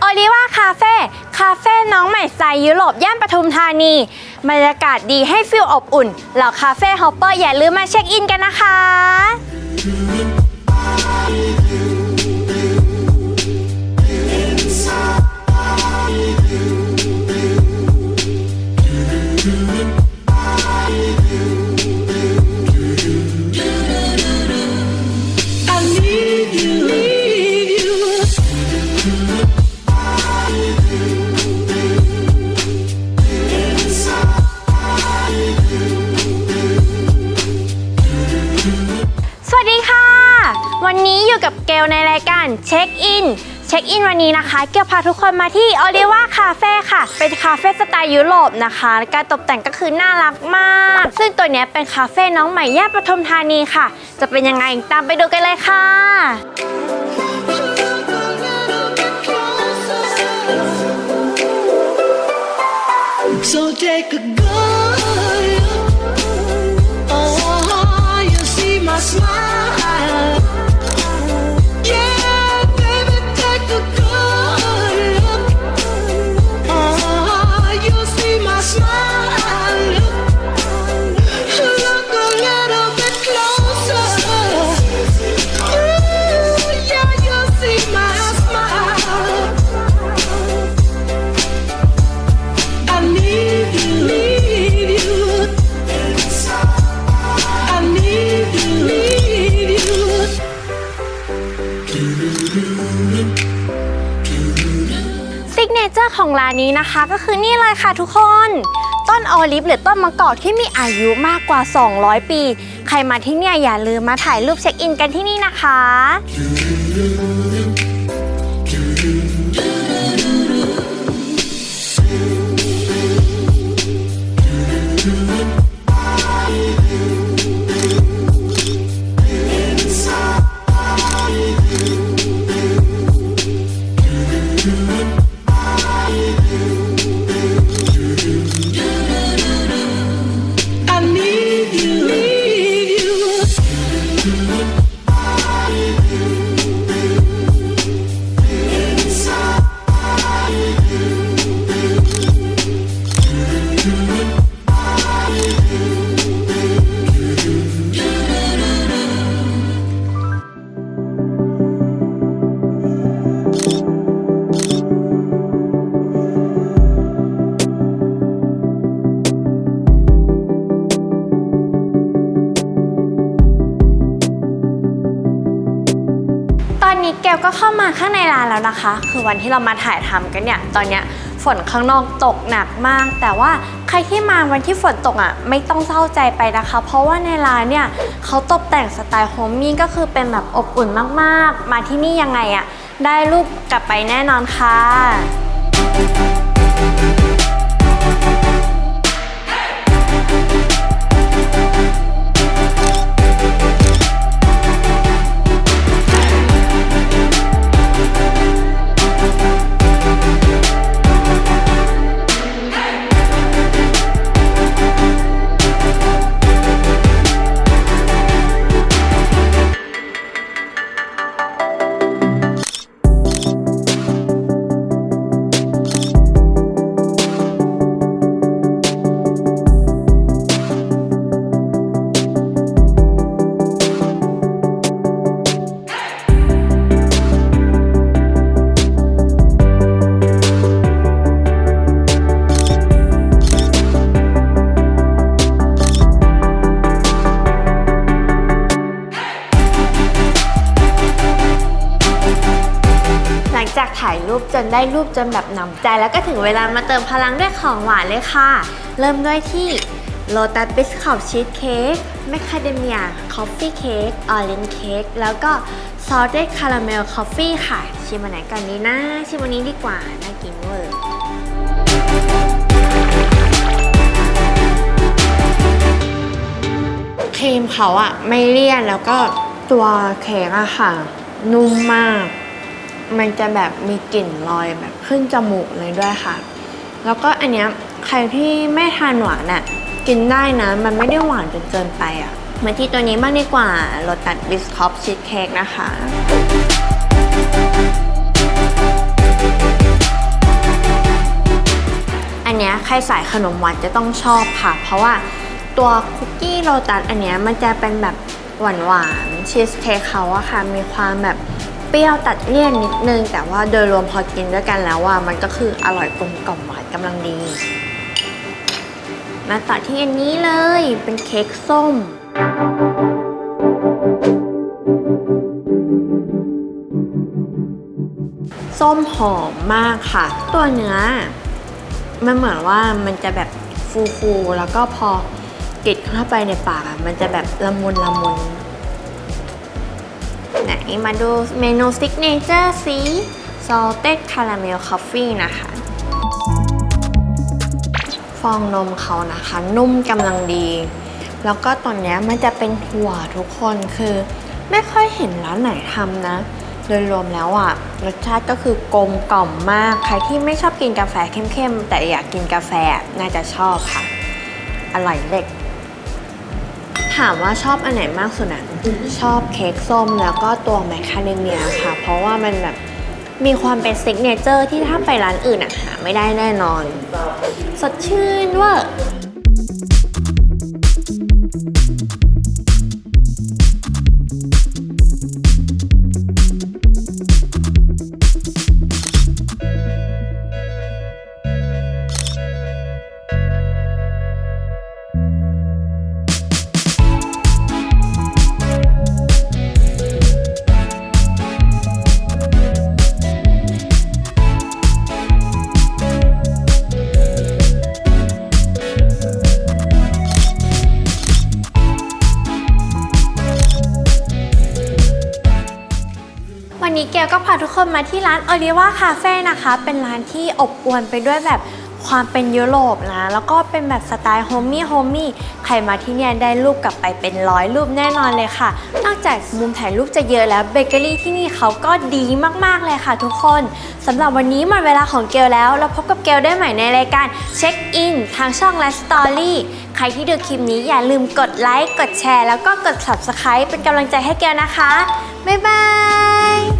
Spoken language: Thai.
โอลิว่าคาเฟ่คาเฟ่น้องใหม่สไตล์ยุโรปย่านปทุมธานีบรรยากาศดีให้ฟิลอบอุ่นเหล่าคาเฟ่ฮอปเปอร์อย่าลืมมาเช็คอินกันนะคะ วันนี้อยู่กับเกลในรายการเช็คอิน เช็คอินวันนี้นะคะ เกลพาทุกคนมาที่ออลิว่าคาเฟ่ค่ะ เป็นคาเฟ่สไตล์ยุโรปนะคะ การตกแต่งก็คือน่ารักมาก ซึ่งตัวนี้เป็นคาเฟ่น้องใหม่ย่านปทุมธานีค่ะ จะเป็นยังไงตามไปดูกันเลยค่ะ So take a ซิกเนเจอร์ของร้านนี้นะคะก็คือนี่เลยค่ะทุกคน ต้นออลิฟหรือต้นมะกอกที่มีอายุมากกว่า 200 ปี ใครมาที่เนี่ยอย่าลืมมาถ่ายรูปเช็คอินกันที่นี่นะคะ นี้แกวก็เข้ามาข้างในร้านแล้วนะคะ คือวันที่เรามาถ่ายทำกันเนี่ย ตอนเนี้ยฝนข้างนอกตกหนักมาก แต่ว่าใครที่มาวันที่ฝนตกอะไม่ต้องเศร้าใจไปนะคะ เพราะว่าในร้านเนี่ยเขาตกแต่งสไตล์โฮมมี่ก็คือเป็นแบบอบอุ่นมากๆ มาที่นี่ยังไงอะได้รูปกลับไปแน่นอนค่ะ รูปจนได้รูปจนแบบหนำใจแล้วก็ถึงเวลามาเติมพลังด้วยของหวานเลยค่ะ เริ่มด้วยที่ Lotus Biscuit Cheesecake Macadamia Coffee Cake Orange Cake แล้วก็ Salted Caramel Coffee ค่ะ ชิมอันไหนก่อนดีนะ ชิมอันนี้ดีกว่า น่ากินเวอร์ครีมเขาอะไม่เลี่ยนแล้วก็ตัวเค้กอะค่ะ นุ่มมาก มันจะแบบมีกลิ่นลอยแบบขึ้นจมูกเลยด้วยค่ะ แล้วก็อันเนี้ยใครที่ไม่ทานหวานอะ่ะกินได้นะ มันไม่ได้หวานจนเกินไปอะ่ะเมาที่ตัวนี้มากดีกว่าโรตัดบิสคอปชีสเค้กนะคะอันเนี้ยใครสายขนมหวานจะต้องชอบค่ะ เพราะว่าตัวคุกกี้โรตัสอันเนี้ยมันจะเป็นแบบหวานๆชีสเค้กเขาอะค่ะ มีความแบบ ปรี้ยวตัดเลี่ยนนิดนึง แต่ว่าโดยรวมพอกินด้วยกันแล้วว่ามันก็คืออร่อยกลมกล่อมหวานกำลังดี มาต่อที่อันนี้เลยเป็นเค้กส้มส้มหอมมากค่ะ ตัวเนื้อมันเหมือนว่ามันจะแบบฟูๆแล้วก็พอกิดเข้าไปในปากมันจะแบบละมุนละมุน มาดูเมนูซิกเนเจอร์สี salted caramel coffee นะคะ ฟองนมเขานะคะ นุ่มกำลังดี แล้วก็ตอนนี้มันจะเป็นถั่วทุกคนคือ ไม่ค่อยเห็นร้านไหนทำนะ โดยรวมแล้วอะ รสชาติก็คือกลมกล่อมมาก ใครที่ไม่ชอบกินกาแฟเข้มๆ แต่อยากกินกาแฟน่าจะชอบค่ะ อร่อยเล็ก ถามว่าชอบอันไหนมากสุดนะชอบเค้กส้มแล้วก็ตัวแมคคาเดเมียค่ะ เพราะว่ามันแบบมีความเป็นซิกเนเจอร์ที่ถ้าไปร้านอื่นอะหาไม่ได้แน่นอน สดชื่นเว่า เกลก็พาทุกคนมาที่ร้าน Oliva Cafe นะคะ เป็นร้านที่อบอวลไปด้วยแบบความเป็นยุโรปนะ แล้วก็เป็นแบบสไตล์โฮมมี่โฮมมี่ใครมาที่เนี่ยได้รูปกลับไปเป็นร้อยรูปแน่นอนเลยค่ะ นอกจากมุมถ่ายรูปจะเยอะแล้วเบเกอรี่ที่นี่เขาก็ดีมากๆเลยค่ะทุกคนสำหรับวันนี้หมดเวลาของเกลแล้ว เราพบกับเกลได้ใหม่ในรายการเช็คอินทางช่องและสตอรี่ใครที่ดูคลิปนี้อย่าลืมกดไลค์กดแชร์แล้วก็กด subscribe เป็นกำลังใจให้เกลนะคะบ๊ายบาย